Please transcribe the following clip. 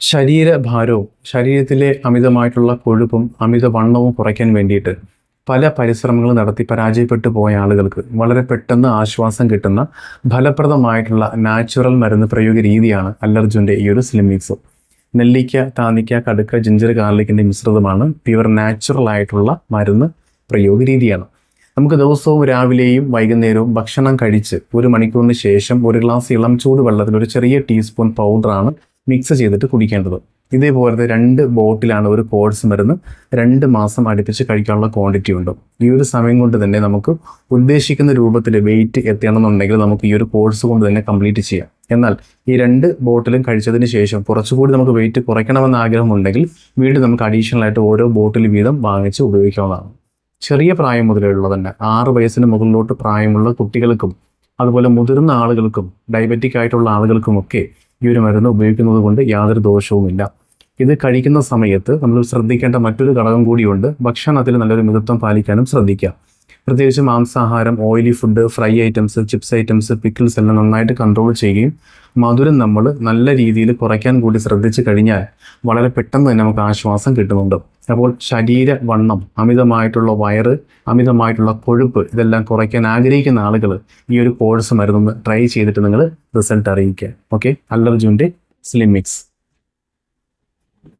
ശരീരഭാരവും ശരീരത്തിലെ അമിതമായിട്ടുള്ള കൊഴുപ്പും അമിത വണ്ണവും കുറയ്ക്കാൻ വേണ്ടിയിട്ട് പല പരിശ്രമങ്ങൾ നടത്തി പരാജയപ്പെട്ടു പോയ ആളുകൾക്ക് വളരെ പെട്ടെന്ന് ആശ്വാസം കിട്ടുന്ന ഫലപ്രദമായിട്ടുള്ള നാച്ചുറൽ മരുന്ന് പ്രയോഗ രീതിയാണ് അല്ലർജുന്റെ ഈ ഒരു സ്ലിമിക്സ് നെല്ലിക്ക താന്നിക്ക കടുക്ക ജിഞ്ചർ ഗാർലിക്കിന്റെ മിശ്രിതമാണ് പ്യുവർ നാച്ചുറൽ ആയിട്ടുള്ള മരുന്ന് പ്രയോഗ രീതിയാണ്. നമുക്ക് ദിവസവും രാവിലെയും വൈകുന്നേരവും ഭക്ഷണം കഴിച്ച് ഒരു മണിക്കൂറിന് ശേഷം ഒരു ഗ്ലാസ് ഇളം ചൂട് വെള്ളത്തിൽ ഒരു ചെറിയ ടീസ്പൂൺ പൗഡറാണ് മിക്സ് ചെയ്തിട്ട് കുടിക്കേണ്ടത്. ഇതേപോലത്തെ രണ്ട് ബോട്ടിലാണ് ഒരു കോഴ്സ് മരുന്ന് രണ്ട് മാസം അടുപ്പിച്ച് കഴിക്കാനുള്ള ക്വാണ്ടിറ്റി ഉണ്ട്. ഈ ഒരു സമയം കൊണ്ട് തന്നെ നമുക്ക് ഉദ്ദേശിക്കുന്ന രൂപത്തിൽ വെയിറ്റ് എത്തണമെന്നുണ്ടെങ്കിൽ നമുക്ക് ഈ ഒരു കോഴ്സ് കൊണ്ട് തന്നെ കംപ്ലീറ്റ് ചെയ്യാം. എന്നാൽ ഈ രണ്ട് ബോട്ടിലും കഴിച്ചതിന് ശേഷം കുറച്ചുകൂടി നമുക്ക് വെയിറ്റ് കുറയ്ക്കണമെന്ന് ആഗ്രഹമുണ്ടെങ്കിൽ വീണ്ടും നമുക്ക് അഡീഷണൽ ആയിട്ട് ഓരോ ബോട്ടിൽ വീതം വാങ്ങിച്ച് ഉപയോഗിക്കാവുന്നതാണ്. ചെറിയ പ്രായം മുതലുള്ള തന്നെ. ആറ് വയസ്സിന് മുകളിലോട്ട് പ്രായമുള്ള കുട്ടികൾക്കും അതുപോലെ മുതിർന്ന ആളുകൾക്കും ഡയബറ്റിക് ആയിട്ടുള്ള ആളുകൾക്കുമൊക്കെ ഈ ഒരു മരുന്ന് ഉപയോഗിക്കുന്നത് കൊണ്ട് യാതൊരു ദോഷവുമില്ല. ഇത് കഴിക്കുന്ന സമയത്ത് നമ്മൾ ശ്രദ്ധിക്കേണ്ട മറ്റൊരു ഘടകം കൂടിയുണ്ട്. ഭക്ഷണത്തിൽ നല്ലൊരു മിതത്വം പാലിക്കാനും ശ്രദ്ധിക്കുക. പ്രത്യേകിച്ച് മാംസാഹാരം oily food fry items chips items pickles എല്ലാം നന്നായിട്ട് കൺട്രോൾ ചെയ്യുകയും മധുരം നമ്മൾ നല്ല രീതിയിൽ കുറയ്ക്കാൻ കൂടി ശ്രദ്ധിച്ചു കഴിഞ്ഞാൽ വളരെ പെട്ടെന്ന് തന്നെ നമുക്ക് ആശ്വാസം കിട്ടുന്നുണ്ട്. അപ്പോൾ ശരീര വണ്ണം അമിതമായിട്ടുള്ള വയറ് അമിതമായിട്ടുള്ള കൊഴുപ്പ് ഇതെല്ലാം കുറയ്ക്കാൻ ആഗ്രഹിക്കുന്ന ആളുകൾ ഈ ഒരു കോഴ്സ് മരുന്നൊന്ന് ട്രൈ ചെയ്തിട്ട് നിങ്ങൾ റിസൾട്ട് അറിയിക്കുക. Okay അല്ലർജുന്റെ slim mix